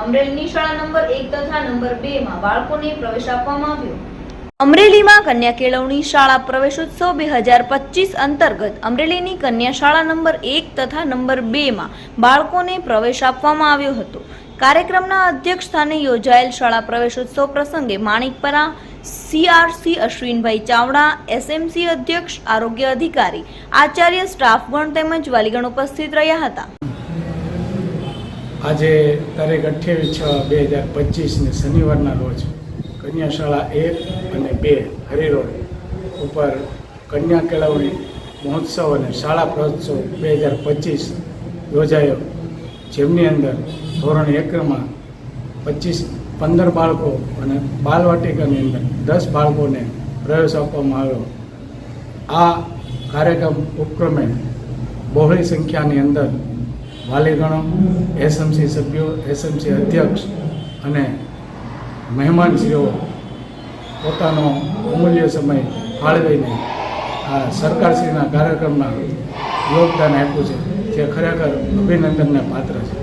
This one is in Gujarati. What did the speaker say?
અમરેલીની શાળા નંબર એક તથા નંબર બે માં બાળકોને પ્રવેશ આપવામાં આવ્યો. અમરેલીમાં કન્યા કેળવણી શાળા પ્રવેશોત્સવ બે હજાર પચીસ અંતર્ગત અમરેલીની કન્યા શાળા નંબર એક તથા નંબર બે માં બાળકોને પ્રવેશ આપવામાં આવ્યો હતો. કાર્યક્રમના અધ્યક્ષ સ્થાને યોજાયેલ શાળા પ્રવેશોત્સવ પ્રસંગે માણિકપરા, સીઆરસી અશ્વિનભાઈ ચાવડા, એસએમસી અધ્યક્ષ, આરોગ્ય અધિકારી, આચાર્ય સ્ટાફગણ તેમજ વાલીગણ ઉપસ્થિત રહ્યા હતા. આજે તારીખ અઠ્યાવીસ છ બે હજાર પચીસને શનિવારના રોજ કન્યા શાળા એક અને બે હરિરોડ ઉપર કન્યા કેળવણી મહોત્સવ અને શાળા પ્રહોત્સવ બે હજાર પચીસ યોજાયો. જેમની અંદર ધોરણ એકમાં પચીસ પંદર બાળકો અને બાલવાટિકાની અંદર દસ બાળકોને પ્રવેશ આપવામાં આવ્યો. આ કાર્યક્રમ ઉપક્રમે બહોળી સંખ્યાની અંદર વાલીગણો એસએમસી સભ્યો એસએમસી અધ્યક્ષ અને મહેમાનશ્રીઓ પોતાનો અમૂલ્ય સમય ફાળવીને આ સરકારશ્રીના કાર્યક્રમમાં યોગદાન આપ્યું છે, જે ખરેખર અભિનંદનને પાત્ર છે.